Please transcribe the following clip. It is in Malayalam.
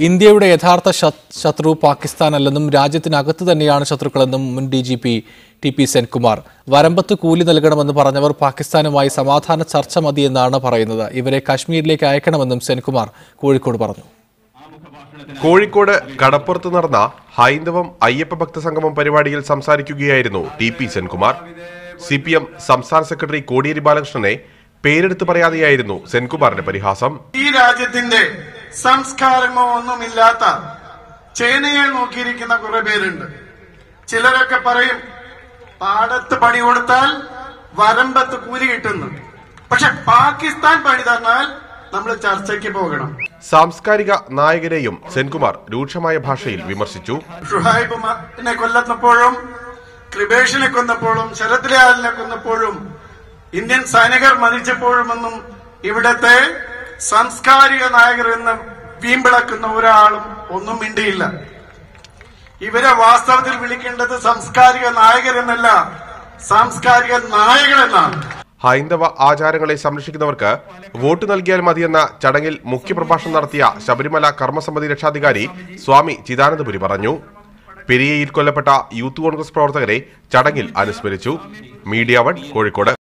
ഇന്ത്യയുടെ യഥാർത്ഥ ശത്- ശത്രു പാകിസ്ഥാനല്ലെന്നും രാജ്യത്തിനകത്ത് തന്നെയാണ് ശത്രുക്കളെന്നും മുൻ D G P T P Senkumar. വരമ്പത്ത് കൂലി നൽകണമെന്ന് പറഞ്ഞവർ പാകിസ്ഥാനുമായി സമാധാന ചർച്ച മതിയെന്നാണ് പറയുന്നത്. ഇവരെ കാശ്മീരിലേക്ക് അയക്കണമെന്നും സെൻകുമാർ കോഴിക്കോട് പറഞ്ഞു. കോഴിക്കോട് കടപ്പുറത്ത് നടന്ന ഹൈന്ദവം അയ്യപ്പ ഭക്ത സംഗമം പരിപാടിയിൽ സംസാരിക്കുകയായിരുന്നു T P Senkumar. C P M സംസ്ഥാന സെക്രട്ടറി കോടിയേരി ബാലകൃഷ്ണനെ പേരെടുത്ത് പറയാതെയായിരുന്നു സെൻകുമാറിന്റെ പരിഹാസം. ഈ രാജ്യത്തിന്റെ സംസ്കാരമോ ഒന്നുമില്ലാത്ത ചേനയെ നോക്കിയിരിക്കുന്ന കുറെ പേരുണ്ട്. ചിലരൊക്കെ പറയും പാടത്ത് പണി കൊടുത്താൽ വരമ്പത്ത് കൂലി കിട്ടുന്നു. പക്ഷെ പാകിസ്ഥാൻ പണി തന്നാൽ നമ്മൾ ചർച്ചയ്ക്ക് പോകണം. സാംസ്കാരിക നായകരെയും സെൻകുമാർ രൂക്ഷമായ ഭാഷയിൽ വിമർശിച്ചു. ഷുഹൈബിനെ കൊല്ലുന്നപ്പോഴും കൃപേഷിനെ കൊന്നപ്പോഴും ശരത് ലാലിനെ കൊന്നപ്പോഴും ഇന്ത്യൻ സൈനികർ മരിച്ചപ്പോഴുമെന്നും ഇവിടത്തെ സാംസ്കാരിക നായകർ എന്ന് വീമ്പിളക്കുന്ന ഒരാളും ഒന്നും മിണ്ടിയില്ല. ഇവരെ വാസ്തവത്തിൽ വിളിക്കേണ്ടത് സാംസ്കാരിക നായകരെന്നല്ല സാംസ്കാരിക നായകരെന്നാണ് ഹൈന്ദവ ആചാരങ്ങളെ സംരക്ഷിക്കുന്നവർക്ക് വോട്ട് നൽകിയാൽ മതിയെന്ന ചടങ്ങിൽ മുഖ്യപ്രഭാഷണം നടത്തിയ ശബരിമല കർമ്മസമിതി രക്ഷാധികാരി സ്വാമി ചിദാനന്ദപുരി പറഞ്ഞു. പെരിയയിൽ കൊല്ലപ്പെട്ട യൂത്ത് കോൺഗ്രസ് പ്രവർത്തകരെ ചടങ്ങിൽ അനുസ്മരിച്ചു. Media one Kozhikode.